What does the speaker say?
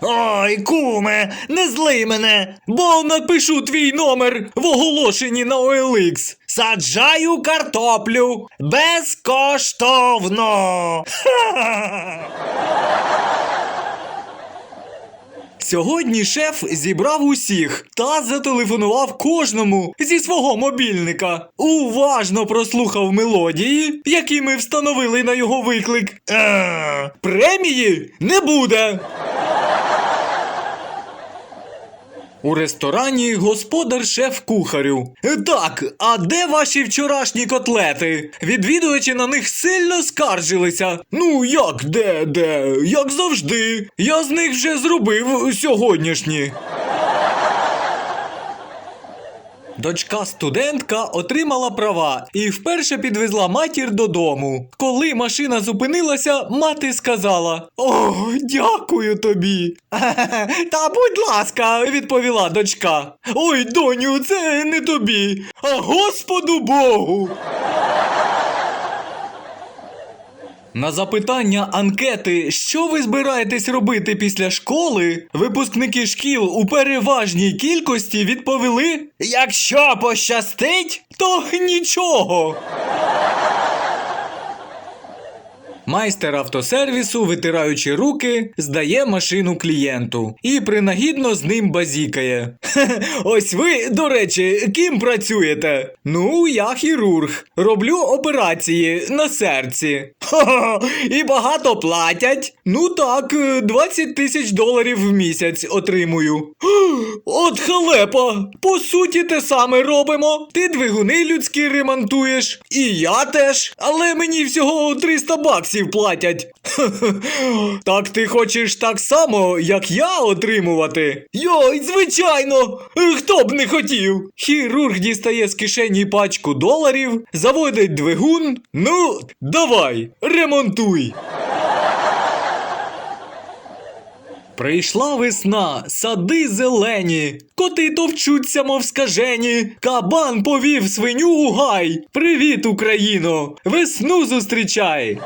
Ой, куме, не злий мене, бо напишу твій номер в оголошенні на OLX. Саджаю картоплю безкоштовно. Сьогодні шеф зібрав усіх та зателефонував кожному зі свого мобільника. Уважно прослухав мелодії, які ми встановили на його виклик. Е, премії не буде. У ресторані господар шеф кухарю. Так, а де ваші вчорашні котлети? Відвідувачі на них сильно скаржилися. Ну як де, де? Як завжди. Я з них вже зробив сьогоднішні. Дочка студентка отримала права і вперше підвезла матір додому. Коли машина зупинилася, мати сказала: О, дякую тобі. Та будь ласка, відповіла дочка. Ой, доню, це не тобі, а Господу Богу. На запитання анкети, що ви збираєтесь робити після школи, випускники шкіл у переважній кількості відповіли: Якщо пощастить, то нічого. Майстер автосервісу, витираючи руки, здає машину клієнту і принагідно з ним базікає. «Хе-хе, Ось ви, до речі, ким працюєте? Ну, я хірург. Роблю операції на серці. Ха-ха, і багато платять. Ну так, е, 20 тисяч доларів в місяць отримую. От халепа! По суті, те саме робимо. Ти двигуни людські ремонтуєш, і я теж, але мені всього 300 баксів платять. Так ти хочеш так само, як я отримувати? Йой, звичайно! Хто б не хотів? Хірург дістає з кишені пачку доларів, заводить двигун. Ну, давай, ремонтуй. Прийшла весна, сади зелені, коти товчуться, мов скажені, кабан повів свиню у гай. Привіт, Україно! Весну зустрічай!